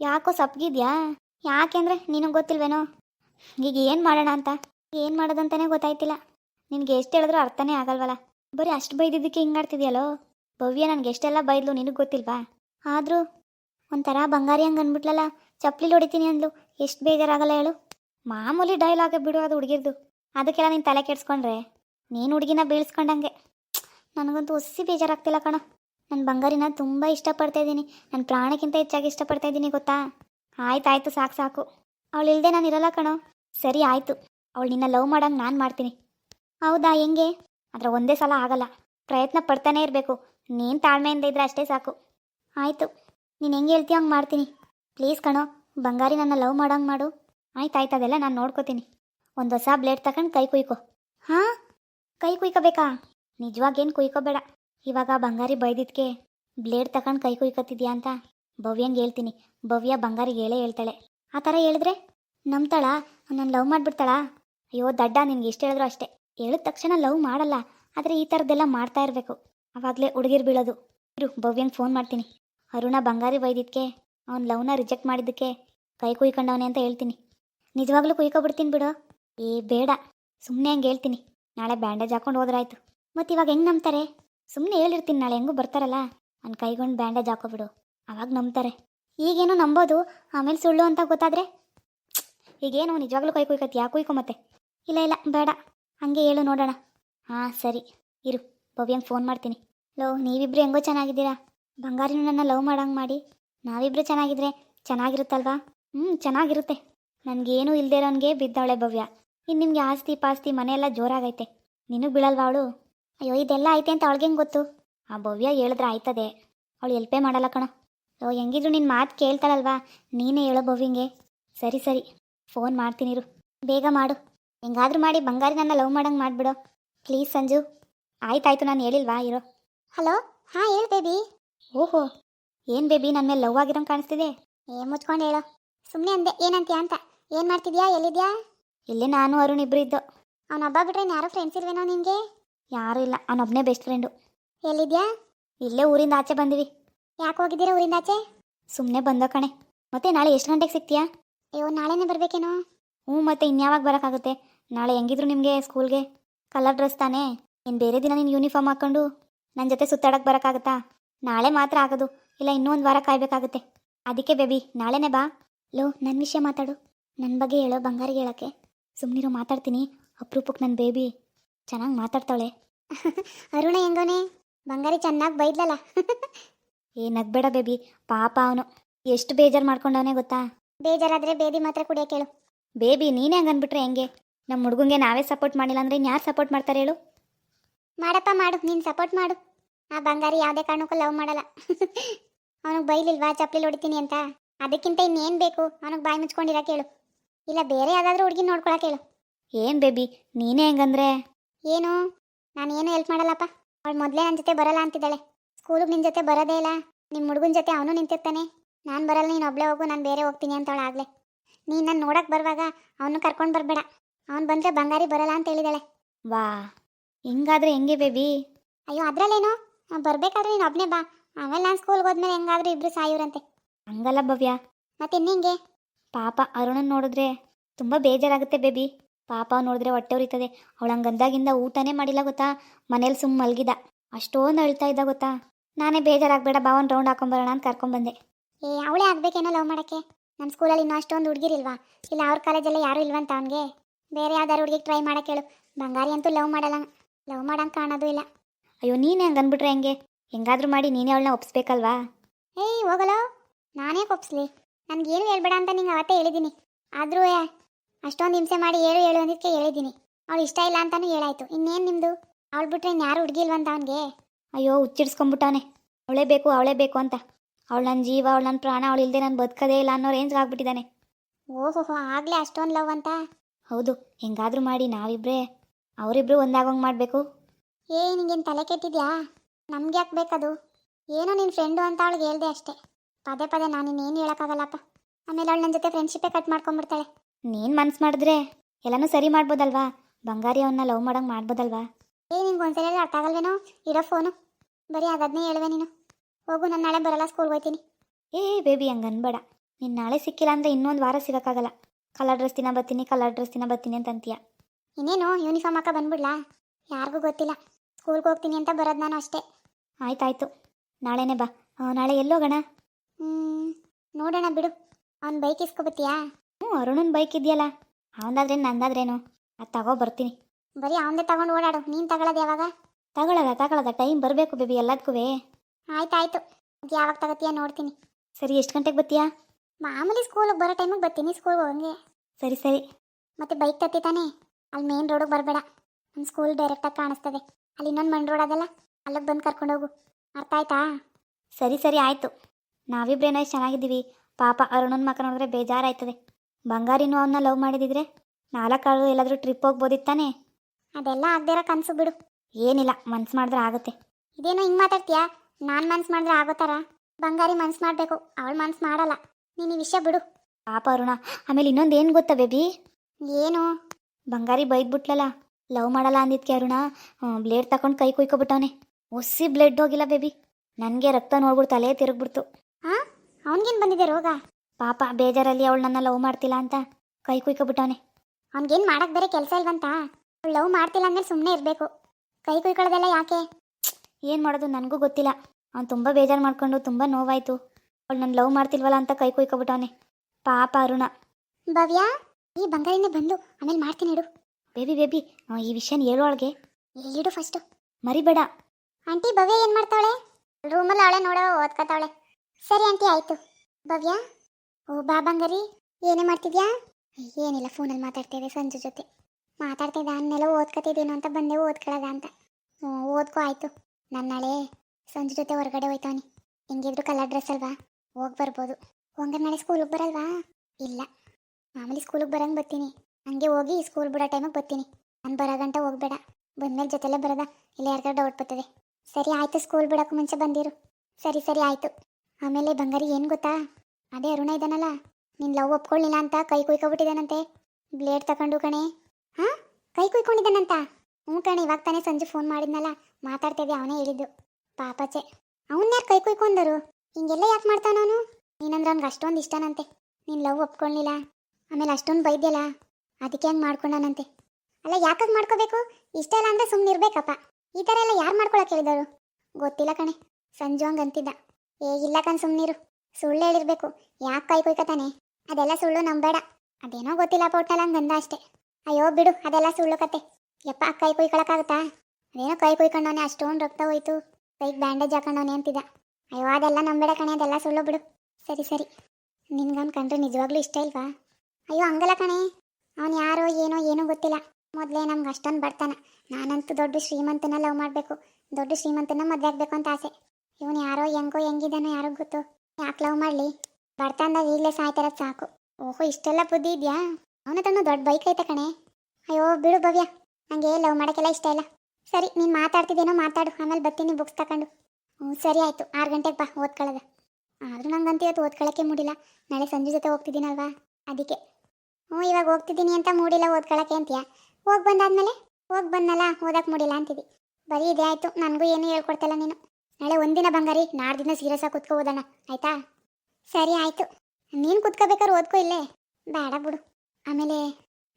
ಯಾಕೋ ಸಪ್ಗಿದ್ಯಾ? ಯಾಕೆಂದ್ರೆ ನಿನಗೆ ಗೊತ್ತಿಲ್ವೇನೋ? ಈಗ ಏನು ಮಾಡೋಣ ಅಂತ? ಏನು ಮಾಡೋದಂತಾನೆ ಗೊತ್ತಾಯ್ತಿಲ್ಲ. ನಿನಗೆ ಎಷ್ಟು ಹೇಳಿದ್ರೂ ಅರ್ಥನೇ ಆಗಲ್ವಲ್ಲ? ಬರೀ ಅಷ್ಟು ಬೈದಿದ್ದಕ್ಕೆ ಹಿಂಗಾಡ್ತಿದ್ಯಲ್ಲೋ ಭವ್ಯ ನನಗೆ ಎಷ್ಟೆಲ್ಲ ಬೈದ್ಲು ನಿನಗೆ ಗೊತ್ತಿಲ್ವಾ? ಆದರೂ ಒಂಥರ ಬಂಗಾರಿ ಹಂಗೆ ಅಂದ್ಬಿಟ್ಲಲ್ಲ ಚಪ್ಲಿ ಹೊಡಿತೀನಿ ಅಂದ್ಲು. ಎಷ್ಟು ಬೇಜಾರಾಗಲ್ಲ ಹೇಳು. ಮಾಮೂಲಿ ಡೈಲಾಗ್ ಬಿಡು ಅದು ಹುಡುಗಿರ್ದು. ಅದಕ್ಕೆಲ್ಲ ನೀನು ತಲೆ ಕೆಡ್ಸ್ಕೊಂಡ್ರೆ? ನೀನು ಹುಡುಗಿನ ಬೀಳ್ಸ್ಕೊಂಡಂಗೆ. ನನಗಂತೂ ಒಸಿ ಬೇಜಾರಾಗ್ತಿಲ್ಲ ಕಣ. ನನ್ನ ಬಂಗಾರಿನ ತುಂಬ ಇಷ್ಟಪಡ್ತಾ ಇದ್ದೀನಿ. ನನ್ನ ಪ್ರಾಣಕ್ಕಿಂತ ಹೆಚ್ಚಾಗಿ ಇಷ್ಟಪಡ್ತಾ ಇದ್ದೀನಿ ಗೊತ್ತಾ? ಆಯ್ತಾಯ್ತು ಸಾಕು ಸಾಕು. ಅವಳು ಇಲ್ಲದೆ ನಾನು ಇರಲ್ಲ ಕಣೋ. ಸರಿ, ಆಯಿತು. ಅವಳು ನಿನ್ನ ಲವ್ ಮಾಡಂಗೆ ನಾನು ಮಾಡ್ತೀನಿ. ಹೌದಾ, ಹೆಂಗೆ? ಆದರೆ ಒಂದೇ ಸಲ ಆಗಲ್ಲ. ಪ್ರಯತ್ನ ಪಡ್ತಾನೆ ಇರಬೇಕು. ನೀನು ತಾಳ್ಮೆಯಿಂದ ಇದ್ರೆ ಅಷ್ಟೇ ಸಾಕು. ಆಯಿತು. ನೀನು ಹೆಂಗೆ ಹೇಳ್ತೀಯ ಹಂಗೆ ಮಾಡ್ತೀನಿ. ಪ್ಲೀಸ್ ಕಣೋ, ಬಂಗಾರಿ ನನ್ನ ಲವ್ ಮಾಡಂಗೆ ಮಾಡು. ಆಯ್ತು ಆಯ್ತು, ಅದೆಲ್ಲ ನಾನು ನೋಡ್ಕೋತೀನಿ. ಒಂದು ಹೊಸ ಬ್ಲೇಡ್ ತಗೊಂಡು ಕೈ ಕುಯ್ಕೋ. ಹಾಂ? ಕೈ ಕುಯ್ಕೋಬೇಕಾ? ನಿಜವಾಗೇನು ಕುಯ್ಕೋಬೇಡ. ಇವಾಗ ಬಂಗಾರಿ ಬೈದಿದ್ಕೆ ಬ್ಲೇಡ್ ತಕೊಂಡು ಕೈ ಕುಯ್ಕೊತಿದ್ಯಾ ಅಂತ ಭವ್ಯಂಗೆ ಹೇಳ್ತೀನಿ. ಭವ್ಯ ಬಂಗಾರಿಗೆ ಹೇಳೇ ಹೇಳ್ತಾಳೆ. ಆ ಥರ ಹೇಳಿದ್ರೆ ನಂಬ್ತಾಳ? ನಾನು ಲವ್ ಮಾಡಿಬಿಡ್ತಾಳಾ? ಅಯ್ಯೋ ದಡ್ಡ, ನಿನ್ಗೆ ಎಷ್ಟು ಹೇಳಿದ್ರು ಅಷ್ಟೇ. ಹೇಳಿದ ತಕ್ಷಣ ಲವ್ ಮಾಡಲ್ಲ. ಆದರೆ ಈ ಥರದ್ದೆಲ್ಲ ಮಾಡ್ತಾ ಇರಬೇಕು. ಅವಾಗಲೇ ಹುಡುಗಿರು ಬೀಳೋದು. ಇರು, ಭವ್ಯಂಗೆ ಫೋನ್ ಮಾಡ್ತೀನಿ. ಅರುಣ ಬಂಗಾರಿ ಬೈದಿದ್ಕೆ, ಅವ್ನು ಲವ್ನ ರಿಜೆಕ್ಟ್ ಮಾಡಿದ್ದಕ್ಕೆ ಕೈ ಕುಯ್ಕೊಂಡವನೆ ಅಂತ ಹೇಳ್ತೀನಿ. ನಿಜವಾಗ್ಲೂ ಕುಯ್ಕೊಬಿಡ್ತೀನಿ ಬಿಡು. ಏ, ಬೇಡ. ಸುಮ್ಮನೆ ಹಂಗೆ ಹೇಳ್ತೀನಿ. ನಾಳೆ ಬ್ಯಾಂಡೇಜ್ ಹಾಕೊಂಡು ಹೋದ್ರಾಯ್ತು. ಮತ್ತು ಇವಾಗ ಹೆಂಗೆ ನಂಬ್ತಾರೆ? ಸುಮ್ಮನೆ ಹೇಳಿರ್ತೀನಿ ನಾಳೆ ಹೆಂಗೂ ಬರ್ತಾರಲ್ಲ? ನನ್ನ ಕೈಗೊಂಡು ಬ್ಯಾಂಡೇಜ್ ಹಾಕೋಬಿಡು. ಅವಾಗ ನಂಬ್ತಾರೆ. ಈಗೇನೋ ನಂಬೋದು, ಆಮೇಲೆ ಸುಳ್ಳು ಅಂತ ಗೊತ್ತಾದ್ರೆ? ಈಗೇನು ನಿಜವಾಗ್ಲೂ ಕೈ ಕುಯ್ಕತ್ತಿ, ಯಾಕೆ ಕುಯ್ಕೊ ಮತ್ತೆ? ಇಲ್ಲ ಇಲ್ಲ, ಬೇಡ. ಹಂಗೆ ಹೇಳು, ನೋಡೋಣ. ಹಾಂ, ಸರಿ. ಇರು, ಭವ್ಯಂಗೆ ಫೋನ್ ಮಾಡ್ತೀನಿ. ಲೋ, ನೀವಿಬ್ರು ಹೆಂಗೋ ಚೆನ್ನಾಗಿದ್ದೀರಾ? ಬಂಗಾರಿನೂ ನನ್ನ ಲವ್ ಮಾಡಂಗೆ ಮಾಡಿ. ನಾವಿಬ್ಬರು ಚೆನ್ನಾಗಿದ್ರೆ ಚೆನ್ನಾಗಿರುತ್ತಲ್ವಾ? ಹ್ಞೂ ಚೆನ್ನಾಗಿರುತ್ತೆ. ನನಗೇನು ಇಲ್ಲದೆ ಇರೋನಿಗೆ ಬಿದ್ದವಳೆ ಭವ್ಯ. ಇನ್ನು ನಿಮಗೆ ಆಸ್ತಿ ಪಾಸ್ತಿ ಮನೆಯೆಲ್ಲ ಜೋರಾಗೈತೆ. ನಿನಗೆ ಬೀಳಲ್ವಾ ಅವಳು? ಅಯ್ಯೋ ಇದೆಲ್ಲ ಐತೆ ಅಂತ ಅವಳಿಗೆ ಗೊತ್ತು? ಆ ಭವ್ಯ ಹೇಳಿದ್ರೆ ಆಯ್ತದೆ. ಅವಳು ಎಲ್ಪೇ ಮಾಡಲ್ಲ ಕಣ. ಓ ಹೆಂಗಿದ್ರು ನಿನ್ನ ಮಾತು ಕೇಳ್ತಾಳಲ್ವಾ? ನೀನೇ ಹೇಳೋ ಭವ್ಯಂಗೆ. ಸರಿ ಸರಿ. ಫೋನ್ ಮಾಡ್ತೀನಿರು ಬೇಗ ಮಾಡು. ಹೆಂಗಾದ್ರೂ ಮಾಡಿ ಬಂಗಾರಿ ನನ್ನ ಲವ್ ಮಾಡಂಗೆ ಮಾಡಿಬಿಡು. ಪ್ಲೀಸ್ ಸಂಜು. ಆಯ್ತಾಯ್ತು ನಾನು ಹೇಳಿಲ್ವಾ? ಇರೋ. ಹಲೋ? ಹಾಂ ಹೇಳ್ ಬೇಬಿ. ಓಹೋ. ಏನು ಬೇಬಿ? ನನ್ನ ಮೇಲೆ ಲವ್ ಆಗಿರೋಂಗೆ ಕಾಣಿಸ್ತಿದೆ. ಏ ಮುಚ್ಕೊಂಡು ಹೇಳೋ. ಸುಮ್ಮನೆ ಅಂದೆ ಏನಂತೀಯ ಅಂತ. ಏನು ಮಾಡ್ತಿದ್ಯಾ? ಎಲ್ಲಿದ್ಯಾ? ಇಲ್ಲೇ ನಾನು ಅರುಣ್ ಇಬ್ರು ಇದ್ದೋ. ಅವ್ನ ಹಬ್ಬ ಬಿಟ್ರೆ ಯಾರೋ ಫ್ರೆಂಡ್ಸ್ ಇಲ್ವೇನೋ ನಿನಗೆ ಯಾರೂ ಇಲ್ಲ. ಅವನೊಬ್ಬನೇ ಬೆಸ್ಟ್ ಫ್ರೆಂಡು ಎಲ್ಲಿದ್ಯಾ? ಇಲ್ಲೇ ಊರಿಂದ ಆಚೆ ಬಂದಿವಿ. ಯಾಕೆ ಹೋಗಿದ್ದೀರಾ ಊರಿಂದ ಆಚೆ? ಸುಮ್ಮನೆ ಬಂದೋ ಕಣೆ. ಮತ್ತೆ ನಾಳೆ ಎಷ್ಟು ಗಂಟೆಗೆ ಸಿಗ್ತೀಯಾ? ಅಯ್ಯೋ ನಾಳೆನೇ ಬರಬೇಕೇನೋ? ಹ್ಞೂ ಮತ್ತೆ ಇನ್ಯಾವಾಗ ಬರೋಕ್ಕಾಗುತ್ತೆ? ನಾಳೆ ಹೆಂಗಿದ್ರು ನಿಮಗೆ ಸ್ಕೂಲ್ಗೆ ಕಲರ್ ಡ್ರೆಸ್ ತಾನೇ? ಇನ್ನು ಬೇರೆ ದಿನ ನೀನು ಯೂನಿಫಾರ್ಮ್ ಹಾಕ್ಕೊಂಡು ನನ್ನ ಜೊತೆ ಸುತ್ತಾಡಕ್ಕೆ ಬರೋಕ್ಕಾಗತ್ತಾ? ನಾಳೆ ಮಾತ್ರ ಆಗೋದು. ಇಲ್ಲ ಇನ್ನೂ ಒಂದು ವಾರ ಕಾಯಬೇಕಾಗುತ್ತೆ. ಅದಕ್ಕೆ ಬೇಬಿ ನಾಳೆನೇ ಬಾ. ಲೋ ನನ್ನ ವಿಷಯ ಮಾತಾಡು. ನನ್ನ ಬಗ್ಗೆ ಹೇಳೋ ಬಂಗಾರಿಗೆ ಹೇಳೋಕ್ಕೆ. ಸುಮ್ಮನಿರೋ ಮಾತಾಡ್ತೀನಿ. ಅಪ್ರೂಪಕ್ಕೆ ನನ್ನ ಬೇಬಿ ಚೆನ್ನಾಗಿ ಮಾತಾಡ್ತಾಳೆ ಅರುಣ ಹೆಂಗೋನೆ ಬಂಗಾರಿ ಚೆನ್ನಾಗಿ ಬೈದ್ಲಲ್ಲ. ಏ ನಗ್ಬೇಡ ಬೇಬಿ. ಪಾಪ ಅವನು. ಎಷ್ಟು ಬೇಜಾರು ಮಾಡ್ಕೊಂಡವನೇ ಗೊತ್ತಾ? ಬೇಜಾರಾದ್ರೆ ಬೇಬಿ ಮಾತ್ರ ಕುಡಿಯೋ ಕೇಳು. ಬೇಬಿ ನೀನೇ ಹಂಗೆ ಅಂದ್ಬಿಟ್ರೆ ಹೆಂಗೆ? ನಮ್ಮ ಹುಡುಗಂಗೆ ನಾವೇ ಸಪೋರ್ಟ್ ಮಾಡಿಲ್ಲ ಅಂದ್ರೆ ಯಾರು ಸಪೋರ್ಟ್ ಮಾಡ್ತಾರೆ ಹೇಳು? ಮಾಡಪ್ಪ ಮಾಡು. ನೀನು ಸಪೋರ್ಟ್ ಮಾಡು. ಆ ಬಂಗಾರಿ ಯಾವುದೇ ಕಾರಣಕ್ಕೂ ಲವ್ ಮಾಡಲ್ಲ. ಅವನಿಗೆ ಬೈಲಿಲ್ವಾ? ಚಪ್ಪಲಿ ಹೊಡಿತೀನಿ ಅಂತ. ಅದಕ್ಕಿಂತ ಇನ್ನೇನು ಬೇಕು? ಅವನಿಗೆ ಬಾಯಿ ಮುಚ್ಕೊಂಡಿರ ಕೇಳು. ಇಲ್ಲ ಬೇರೆ ಯಾವುದಾದ್ರೂ ಹುಡುಗಿ ನೋಡ್ಕೊಳಕ್ಕೆ ಹೇಳು ಏನು ಬೇಬಿ? ನೀನೇ ಹೆಂಗಂದ್ರೆ? ಏನು? ನಾನು ಏನು ಹೆಲ್ಪ್ ಮಾಡಲ್ಲಪ್ಪ. ಅವಳು ಮೊದಲೇ ನನ್ನ ಜೊತೆ ಬರಲ್ಲ ಅಂತಿದ್ದಾಳೆ. ಸ್ಕೂಲಿಗೆ ನಿನ್ನ ಜೊತೆ ಬರೋದೇ ಇಲ್ಲ. ನಿಮ್ಮ ಹುಡುಗನ ಜೊತೆ ಅವನು ನಿಂತಿರ್ತಾನೆ. ನಾನು ಬರಲ್ಲ ನೀನು ಒಬ್ಳೆ ಹೋಗು ನಾನು ಬೇರೆ ಹೋಗ್ತೀನಿ ಅಂತವಳು ಆಗಲೇ. ನೀನು ನನ್ನ ನೋಡಕ್ಕೆ ಬರುವಾಗ ಅವನು ಕರ್ಕೊಂಡು ಬರಬೇಡ. ಅವನು ಬಂದರೆ ಬಂಗಾರಿ ಬರಲ್ಲ ಅಂತ ಹೇಳಿದಾಳೆ. ವಾ ಹೆಂಗಾದ್ರೆ ಹೆಂಗೆ ಬೇಬಿ? ಅಯ್ಯೋ ಅದರಲ್ಲೇನು? ಬರಬೇಕಾದ್ರೆ ನೀನು ಒಬ್ಬನೇ ಬಾ. ಆಮೇಲೆ ನಾನು ಸ್ಕೂಲ್ಗೆ ಹೋದ್ಮೇಲೆ ಹೆಂಗಾದ್ರೂ ಇಬ್ಬರು ಸಾಯೋರಂತೆ ಹಂಗಲ್ಲ ಭವ್ಯ. ಮತ್ತೆ ಇನ್ನಿಂಗೆ ಪಾಪ ಅರುಣನ್ ನೋಡಿದ್ರೆ ತುಂಬ ಬೇಜಾರಾಗುತ್ತೆ ಬೇಬಿ. ಪಾಪ ನೋಡಿದ್ರೆ ಹೊಟ್ಟೆ ಉರಿತದೆ. ಅವಳು ಹಂಗಂದಾಗಿಂದ ಊಟನೇ ಮಾಡಿಲ್ಲ ಗೊತ್ತಾ? ಮನೇಲಿ ಸುಮ್ಮ ಮಲಗಿದ. ಅಷ್ಟೊಂದು ಅಳ್ತಾ ಇದ್ದ ಗೊತ್ತಾ? ನಾನೇ ಬೇಜಾರಾಗಬೇಡ ಬಾವನ್ ರೌಂಡ್ ಹಾಕೊಂಬರೋಣ ಅಂತ ಕರ್ಕೊಂಬಂದೆ. ಏ ಅವಳೇ ಆಗ್ಬೇಕೇನೋ ಲವ್ ಮಾಡೋಕ್ಕೆ? ನಮ್ಮ ಸ್ಕೂಲಲ್ಲಿ ಇನ್ನೂ ಅಷ್ಟೊಂದು ಹುಡುಗಿರಿಲ್ವಾ? ಇಲ್ಲ ಅವ್ರ ಕಾಲೇಜಲ್ಲೇ ಯಾರೂ ಇಲ್ವಂತ ಅವನಿಗೆ? ಬೇರೆ ಯಾವ್ದಾರು ಹುಡುಗಿಗೆ ಟ್ರೈ ಮಾಡೋಕೆ ಹೇಳು. ಬಂಗಾರಿ ಅಂತೂ ಲವ್ ಮಾಡಲ್ಲ. ಲವ್ ಮಾಡಂಗೆ ಕಾಣೋದು ಇಲ್ಲ. ಅಯ್ಯೋ ನೀನೇ ಹಂಗೆ ಅಂದ್ಬಿಟ್ರೆ ಹೆಂಗೆ? ಹೆಂಗಾದ್ರೂ ಮಾಡಿ ನೀನೇ ಅವಳನ್ನ ಒಪ್ಸ್ಬೇಕಲ್ವಾ? ಏಯ್ ಹೋಗಲೋ? ನಾನೇ ಒಪ್ಸ್ಲಿ? ನನಗೇನು ಹೇಳ್ಬೇಡ ಅಂತ ನಿಂಗೆ ಅವತ್ತೇ ಹೇಳಿದ್ದೀನಿ ಆದರೂ ಅಷ್ಟೊಂದು ಹಿಂಸೆ ಮಾಡಿ ಹೇಳು ಹೇಳು ಅಂದಿದ್ದಕ್ಕೆ ಹೇಳಿದ್ದೀನಿ. ಅವಳು ಇಷ್ಟ ಇಲ್ಲ ಅಂತಾನು ಹೇಳಾಯ್ತು. ಇನ್ನೇನು ನಿಮ್ಮದು ಅವಳು ಬಿಟ್ರೆ ಇನ್ನು ಯಾರು ಹುಡುಗಿಲ್ವಂತ ಅವನಿಗೆ? ಅಯ್ಯೋ ಹುಚ್ಚಿಡ್ಸ್ಕೊಂಬಿಟ್ಟವನೆ ಅವಳೇ ಬೇಕು ಅವಳೇ ಬೇಕು ಅಂತ. ಅವಳು ನನ್ನ ಜೀವ ಅವಳು ನನ್ನ ಪ್ರಾಣ ಅವಳು ಇಲ್ಲದೆ ನಾನು ಬದುಕದೇ ಇಲ್ಲ ಅನ್ನೋ ರೇಂಜ್ಗೆ ಆಗ್ಬಿಟ್ಟಿದ್ದಾನೆ ಓಹೋ ಆಗಲೇ ಅಷ್ಟೊಂದು ಲವ್ ಅಂತ? ಹೌದು ಹೆಂಗಾದ್ರೂ ಮಾಡಿ ನಾವಿಬ್ರೇ ಅವರಿಬ್ರು ಒಂದಾಗೋಂಗೆ ಮಾಡಬೇಕು. ಏ ನಿಂಗೇನು ತಲೆ ಕೆಟ್ಟಿದ್ಯಾ? ನಮ್ಗೆ ಯಾಕೆ ಬೇಕದು? ಏನೋ ನಿನ್ನ ಫ್ರೆಂಡು ಅಂತ ಅವಳಿಗೆ ಹೇಳ್ದೆ ಅಷ್ಟೇ. ಪದೇ ಪದೇ ನಾನು ಇನ್ನೇನು ಹೇಳೋಕ್ಕಾಗಲ್ಲಪ್ಪ. ಆಮೇಲೆ ಅವಳು ನನ್ನ ಜೊತೆ ಫ್ರೆಂಡ್ಶಿಪ್ಪೇ ಕಟ್ ಮಾಡ್ಕೊಂಡ್ಬಿಡ್ತಾಳೆ ನೀನು ಮನ್ಸು ಮಾಡಿದ್ರೆ ಎಲ್ಲನೂ ಸರಿ ಮಾಡ್ಬೋದಲ್ವಾ? ಬಂಗಾರಿ ಅವನ್ನ ಲವ್ ಮಾಡಂಗೆ ಮಾಡ್ಬೋದಲ್ವಾ? ಏ ನಿಂಗೆ ಒಂದ್ಸಲ ಅರ್ಥ ಆಗಲ್ವೇನೋ? ಇರೋ ಫೋನು ಬರೀ ಅದನ್ನೇ ಹೇಳುವೆ ನೀನು. ಹೋಗು ನಾನು ನಾಳೆ ಬರಲ್ಲ ಸ್ಕೂಲ್ಗೆ ಹೋಗ್ತೀನಿ ಏ ಬೇಬಿ ಹಂಗೆ ಅನ್ಬೇಡ ನೀನು ನಾಳೆ ಸಿಕ್ಕಿಲ್ಲ ಅಂದರೆ ಇನ್ನೊಂದು ವಾರ ಸಿಗೋಕ್ಕಾಗಲ್ಲ. ಕಲರ್ ಡ್ರೆಸ್ ದಿನ ಬರ್ತೀನಿ ಕಲರ್ ಡ್ರೆಸ್ ದಿನ ಬರ್ತೀನಿ ಅಂತ ಅಂತೀಯ. ಇನ್ನೇನು ಯೂನಿಫಾರ್ಮ್ ಹಾಕ ಬಂದ್ಬಿಡ್ಲಾ? ಯಾರಿಗೂ ಗೊತ್ತಿಲ್ಲ. ಸ್ಕೂಲ್ಗೆ ಹೋಗ್ತೀನಿ ಅಂತ ಬರೋದು ನಾನು ಅಷ್ಟೇ. ಆಯ್ತಾಯ್ತು. ನಾಳೆನೇ ಬಾ. ನಾಳೆ ಎಲ್ಲೋಗೋಣ? ಹ್ಞೂ ನೋಡೋಣ ಬಿಡು. ಅವ್ನು ಬೈಕ್ ಇಸ್ಕೊಬತ್ತೀಯಾ? ಅರುಣನ ಬೈಕ್ ಇದೆಯಲ್ಲ? ಅವನದಾದ್ರೇನು ನಂದಾದ್ರೇನು? ಅದು ತಗೋ ಬರ್ತೀನಿ. ಬರೀ ಅವನದೇ ತಗೊಂಡು ಓಡಾಡು. ನೀನು ತಗೊಳ್ಳೋದು ಯಾವಾಗ? ತಗೊಳ್ಳೋದ ತಗೊಳ್ಳೋದ ಟೈಮ್ ಬರಬೇಕು ಬೇಬಿ ಎಲ್ಲದಕ್ಕೂ ಆಯ್ತಾಯ್ತು. ಅದು ಯಾವಾಗ ತಗೋತೀಯ ನೋಡ್ತೀನಿ. ಸರಿ ಎಷ್ಟು ಗಂಟೆಗೆ ಬರ್ತೀಯಾ? ಮಾಮೂಲಿ ಸ್ಕೂಲಿಗೆ ಬರೋ ಟೈಮಿಗೆ ಬರ್ತೀನಿ ಸ್ಕೂಲ್ಗೆ ಹೋಗಂಗೆ. ಸರಿ ಸರಿ. ಮತ್ತೆ ಬೈಕ್ ತತ್ತಿ ತಾನೇ? ಅಲ್ಲಿ ಮೇನ್ ರೋಡಿಗೆ ಬರಬೇಡ. ನಮ್ಮ ಸ್ಕೂಲ್ ಡೈರೆಕ್ಟಾಗಿ ಕಾಣಿಸ್ತದೆ. ಅಲ್ಲಿ ಇನ್ನೊಂದು ಮಣ್ಣು ರೋಡ್ ಅದಲ್ಲ? ಅಲ್ಲಿಗೆ ಬಂದು ಕರ್ಕೊಂಡೋಗು ಅರ್ಥ ಆಯ್ತಾ? ಸರಿ ಸರಿ ಆಯಿತು. ನಾವಿಬ್ರೇನೋ ಎಷ್ಟು ಚೆನ್ನಾಗಿದ್ದೀವಿ. ಪಾಪ ಅರುಣನ ಮಕ್ಕ ನೋಡಿದ್ರೆ ಬೇಜಾರಾಯ್ತದೆ. ಬಂಗಾರಿನೂ ಅವನ್ನ ಲವ್ ಮಾಡಿದಿದ್ರೆ ನಾಲ್ಕಾಳು ಎಲ್ಲಾದರೂ ಟ್ರಿಪ್ ಹೋಗ್ಬೋದಿತ್ತಾನೆ? ಅದೆಲ್ಲ ಆಗದಿರೋ ಕನಸು ಬಿಡು. ಏನಿಲ್ಲ, ಮನ್ಸು ಮಾಡಿದ್ರೆ ಆಗುತ್ತೆ. ಇದೇನೋ ಹಿಂಗೆ ಮಾತಾಡ್ತೀಯಾ? ನಾನು ಮನ್ಸು ಮಾಡಿದ್ರೆ ಆಗೋತಾರ? ಬಂಗಾರಿ ಮನ್ಸು ಮಾಡಬೇಕು, ಅವಳು ಮನ್ಸು ಮಾಡಲ್ಲ. ನೀನು ಈ ವಿಷಯ ಬಿಡು. ಪಾಪ ಅರುಣ, ಆಮೇಲೆ ಇನ್ನೊಂದು ಏನು ಗೊತ್ತಾ ಬೇಬಿ ಏನು? ಬಂಗಾರಿ ಬೈದ್ಬಿಟ್ಲಲ್ಲ ಲವ್ ಮಾಡಲ್ಲ ಅಂದಿದ್ಕೆ ಅರುಣ ಬ್ಲೇಡ್ ತಗೊಂಡು ಕೈ ಕುಯ್ಕೊಬಿಟ್ಟವನೆ. ಒಸಿ ಬ್ಲೇಡ್ ಹೋಗಿಲ್ಲ ಬೇಬಿ ನನಗೆ ರಕ್ತ ನೋಡ್ಬಿಡ್ತು ತಲೆ ತಿರುಗ್ಬಿಡ್ತು. ಹಾಂ ಅವನಿಗೇನು ಬಂದಿದೆ ರೋಗ? ಪಾಪ ಬೇಜಾರಲ್ಲಿ ಅವಳು ನನ್ನ ಲವ್ ಮಾಡ್ತಿಲ್ಲ ಅಂತ ಕೈ ಕುಯ್ಕೊಬಿಟ್ಟವನೆ. ಅವ್ನಿಗೇನು ಮಾಡಕ್ಕೆ ಬೇರೆ ಕೆಲಸ ಇಲ್ವಂತ? ಅವಳು ಲವ್ ಮಾಡ್ತಿಲ್ಲ ಅಂದ್ಮೇಲೆ ಸುಮ್ಮನೆ ಇರಬೇಕು. ಕೈ ಕುಯ್ಕೊಳ್ಳೋದೆಲ್ಲ ಯಾಕೆ? ಏನು ಮಾಡೋದು ನನಗೂ ಗೊತ್ತಿಲ್ಲ. ಅವ್ನು ತುಂಬ ಬೇಜಾರು ಮಾಡ್ಕೊಂಡು ತುಂಬ ನೋವಾಯಿತು. ಅವಳು ನನ್ನ ಲವ್ ಮಾಡ್ತಿಲ್ವಲ್ಲ ಅಂತ ಕೈ ಕುಯ್ಕೊಬಿಟ್ಟವನೆ. ಪಾಪ ಅರುಣ. ಭವ್ಯ ಈ ಬಂಗಾರಿನೇ ಬಂದು ಆಮೇಲೆ ಮಾಡ್ತೀನಿ ಇಡು. ಬೇಬಿ ಬೇಬಿ ಈ ವಿಷಯನ ಹೇಳೋಳ್ಗೆ ಇಡು ಫಸ್ಟು ಮರಿಬೇಡ. ಆಂಟಿ ಭವ್ಯ ಏನು ಮಾಡ್ತಾಳೆ ರೂಮಲ್ಲಿ ಅವಳೆ ನೋಡೋ ಓದ್ಕೋತಾವಳೆ. ಸರಿ ಆಂಟಿ ಆಯಿತು. ಭವ್ಯ ಓ, ಬಾ ಬಂಗಾರಿ. ಏನೇ ಮಾಡ್ತಿದ್ಯಾ? ಏನಿಲ್ಲ ಫೋನಲ್ಲಿ ಮಾತಾಡ್ತೇವೆ ಸಂಜು ಜೊತೆ. ಮಾತಾಡ್ತಿದ್ದೆ ಅಂದಮೇಲೆ ಓದ್ಕೊತಿದ್ದೇನು ಅಂತ ಬಂದೆ ಓದ್ಕೊಳ್ಳೋದ ಅಂತ. ಹ್ಞೂ, ಓದ್ಕೋ, ಆಯಿತು. ನನ್ನ ನಾಳೆ ಸಂಜು ಜೊತೆ ಹೊರಗಡೆ ಹೋಯ್ತವನಿ. ಹೆಂಗಿದ್ರು ಕಲರ್ ಡ್ರೆಸ್ ಅಲ್ವಾ? ಹೋಗಿ ಬರ್ಬೋದು. ಹಂಗಾರೆ ನಾಳೆ ಸ್ಕೂಲಿಗೆ ಬರಲ್ವಾ? ಇಲ್ಲ. ಮಾಮೂಲಿ ಸ್ಕೂಲಿಗೆ ಬರಂಗೆ ಬರ್ತೀನಿ. ಹಂಗೆ ಹೋಗಿ ಸ್ಕೂಲ್ ಬಿಡೋ ಟೈಮಿಗೆ ಬರ್ತೀನಿ. ನಾನು ಬರೋ ಗಂಟ ಹೋಗ್ಬೇಡ. ಬಂದ್ಮೇಲೆ ಜೊತೆಲೇ ಬರೋದ, ಇಲ್ಲ ಯಾರಿಗಾರ ಡೌಟ್ ಬರ್ತದೆ. ಸರಿ, ಆಯಿತು ಸ್ಕೂಲ್ ಬಿಡೋಕೆ ಮುಂಚೆ ಬಂದಿರು. ಸರಿ ಸರಿ, ಆಯಿತು. ಆಮೇಲೆ ಬಂಗಾರಿ, ಏನು ಗೊತ್ತಾ? ಅದೇ ಅರುಣ ಇದ್ದಾನಲ್ಲ. ನೀನು ಲವ್ ಒಪ್ಕೊಳ್ಳಿಲ್ಲ ಅಂತ ಕೈ ಕುಯ್ಕೊಬಿಟ್ಟಿದ್ದಾನಂತೆ. ಬ್ಲೇಡ್ ತಗೊಂಡು ಕಣೆ. ಹಾಂ? ಕೈ ಕುಯ್ಕೊಂಡಿದ್ದಾನಂತ? ಹ್ಞೂ ಕಣೆ, ಇವಾಗ ತಾನೇ ಸಂಜೆ ಫೋನ್ ಮಾಡಿದ್ನಲ್ಲ. ಮಾತಾಡ್ತಿದ್ದೆ, ಅವನೇ ಹೇಳಿದ್ದು. ಪಾಪಚೆ ಯಾರು ಕೈ ಕುಯ್ಕೊಂಡರು? ಹಿಂಗೆಲ್ಲ ಯಾಕೆ ಮಾಡ್ತಾನವನು ನೀನಂದ್ರೆ ಅವ್ನಿಗೆ ಅಷ್ಟೊಂದು ಇಷ್ಟನಂತೆ. ನೀನು ಲವ್ ಒಪ್ಕೊಳ್ಳಿಲ್ಲ ಆಮೇಲೆ ಅಷ್ಟೊಂದು ಬೈದ್ಯಲ್ಲ. ಅದಕ್ಕೆ ಹಂಗೆ ಮಾಡ್ಕೊಂಡಾನಂತೆ. ಅಲ್ಲ ಯಾಕಾಗ ಮಾಡ್ಕೋಬೇಕು? ಇಷ್ಟ ಇಲ್ಲ ಅಂದರೆ ಸುಮ್ಮನೆ ಇರ್ಬೇಕಪ್ಪ. ಈ ಥರ ಎಲ್ಲ ಯಾರು ಮಾಡ್ಕೊಳಕ್ಕೆ ಹೇಳಿದವರು? ಗೊತ್ತಿಲ್ಲ ಕಣೆ. ಸಂಜು ಹಂಗೆ ಅಂತಿದ್ದ. ಏ, ಇಲ್ಲ ಕಣ್ ಸುಮ್ಮನಿರು ಸುಳ್ಳು ಹೇಳಿರ್ಬೇಕು. ಯಾಕೆ ಕೈ ಕುಯ್ಕತಾನೆ? ಅದೆಲ್ಲ ಸುಳ್ಳು ನಂಬೇಡ ಅದೇನೋ ಗೊತ್ತಿಲ್ಲ ಹಂಗೆ ಅಂದ ಅಷ್ಟೇ. ಅಯ್ಯೋ ಬಿಡು, ಅದೆಲ್ಲ ಸುಳ್ಳು ಕತೆ. ಯಪ್ಪ ಕೈ ಕುಯ್ಕೊಳಕ್ಕಾಗುತ್ತಾ? ಅದೇನೋ ಕೈ ಕುಯ್ಕೊಂಡವನೆ ಅಷ್ಟೊಂದು ರಕ್ತ ಹೋಯ್ತು. ಕೈಗೆ ಬ್ಯಾಂಡೇಜ್ ಹಾಕೊಂಡವನೆ ಅಂತಿದ್ದ. ಅಯ್ಯೋ, ಅದೆಲ್ಲ ನಂಬೇಡ ಕಣೆ, ಅದೆಲ್ಲ ಸುಳ್ಳು ಬಿಡು. ಸರಿ ಸರಿ. ನಿನ್ಗೊಂದು ಕಂಡ್ರೆ ನಿಜವಾಗ್ಲೂ ಇಷ್ಟ ಇಲ್ವಾ? ಅಯ್ಯೋ, ಹಂಗಲ್ಲ ಕಣೆ. ಅವನು ಯಾರೋ, ಏನೋ, ಏನೂ ಗೊತ್ತಿಲ್ಲ. ಮೊದಲೇ ನಮ್ಗೆ ಅಷ್ಟೊಂದು ಬರ್ತಾನೆ ನಾನಂತೂ ದೊಡ್ಡ ಶ್ರೀಮಂತನ ಲವ್ ಮಾಡಬೇಕು. ದೊಡ್ಡ ಶ್ರೀಮಂತನ ಮದುವೆ ಆಗಬೇಕು ಅಂತ ಆಸೆ. ಇವನು ಯಾರೋ ಹೆಂಗೋ ಹೆಂಗಿದಾನೋ ಯಾರಿಗೂ ಗೊತ್ತು? ಯಾಕೆ ಲವ್ ಮಾಡಲಿ? ಬರ್ತಾಂದಾಗ ಈಗಲೇ ಸಾಯ್ತಾರದು ಸಾಕು. ಓಹೋ, ಇಷ್ಟೆಲ್ಲ ಬುದ್ಧಿ ಇದೆಯಾ? ಅವನ ತನ್ನ ದೊಡ್ಡ ಬೈಕ್ ಐತೆ ಕಣೆ. ಅಯ್ಯೋ, ಬಿಡು ಭವ್ಯ. ನನಗೆ ಲವ್ ಮಾಡೋಕ್ಕೆಲ್ಲ ಇಷ್ಟ ಇಲ್ಲ. ಸರಿ, ನೀನು ಮಾತಾಡ್ತಿದ್ದೇನೋ ಮಾತಾಡು. ಆಮೇಲೆ ಬರ್ತೀನಿ ಬುಕ್ಸ್ ತಗೊಂಡು ಹ್ಞೂ, ಸರಿ ಆಯಿತು. ಆರು ಗಂಟೆಗೆ ಬಾ ಓದ್ಕೊಳ್ಳೋದ ಆದರೂ ನಂಗಂತೂ ಇವತ್ತು ಓದ್ಕೊಳ್ಳೋಕ್ಕೆ ಮೂಡಿಲ್ಲ. ನಾಳೆ ಸಂಜೆ ಜೊತೆ ಹೋಗ್ತಿದ್ದೀನಲ್ವಾ? ಅದಕ್ಕೆ. ಹ್ಞೂ, ಇವಾಗ ಹೋಗ್ತಿದ್ದೀನಿ ಅಂತ ಮೂಡಿಲ್ಲ ಓದ್ಕೊಳ್ಳೋಕ್ಕೆ ಅಂತೀಯಾ? ಹೋಗಿ ಬಂದಾದ್ಮೇಲೆ? ಹೋಗಿ ಬಂದಲ್ಲ ಓದಕ್ಕೆ ಮೂಡಿಲ್ಲ ಅಂತಿದ್ದಿ ಬರೀ ಇದೇ ಆಯಿತು. ನನಗೂ ಏನೂ ಹೇಳ್ಕೊಡ್ತಲ್ಲ ನೀನು. ನಾಳೆ ಒಂದಿನ ಬಂಗಾರಿ ನಾಡ್ದಿನ ಸೀರಿಯಸ್ ಆಗಿ ಕುತ್ಕೋ ಓದೋಣ ಆಯ್ತಾ? ಸರಿ, ಆಯಿತು. ನೀನು ಕುತ್ಕೋಬೇಕಾದ್ರೆ ಓದ್ಕೋ ಇಲ್ಲೇ. ಬೇಡ ಬಿಡು. ಆಮೇಲೆ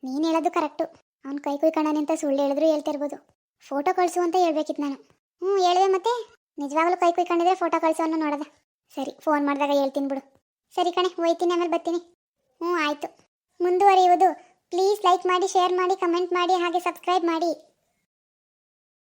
ನೀನು ಹೇಳೋದು ಕರೆಕ್ಟು. ಅವ್ನು ಕೈ ಕುಯ್ಕೊಂಡಾನೆ ಅಂತ ಸುಳ್ಳು ಹೇಳಿದ್ರು ಹೇಳ್ತಿರ್ಬೋದು ಫೋಟೋ ಕಳಿಸು ಅಂತ ಹೇಳ್ಬೇಕಿತ್ತು ನಾನು. ಹ್ಞೂ ಹೇಳಿದೆ ಮತ್ತೆ. ನಿಜವಾಗ್ಲೂ ಕೈ ಕುಯ್ಕೊಂಡಿದ್ರೆ ಫೋಟೋ ಕಳಿಸೋನು ನೋಡದ. ಸರಿ, ಫೋನ್ ಮಾಡಿದಾಗ ಹೇಳ್ತೀನಿ ಬಿಡು. ಸರಿ ಕಣೆ, ಹೋಯ್ತೀನಿ, ಆಮೇಲೆ ಬರ್ತೀನಿ. ಹ್ಞೂ ಆಯಿತು. ಮುಂದುವರಿಯುವುದು. ಪ್ಲೀಸ್ ಲೈಕ್ ಮಾಡಿ, ಶೇರ್ ಮಾಡಿ, ಕಮೆಂಟ್ ಮಾಡಿ, ಹಾಗೆ ಸಬ್ಸ್ಕ್ರೈಬ್ ಮಾಡಿ.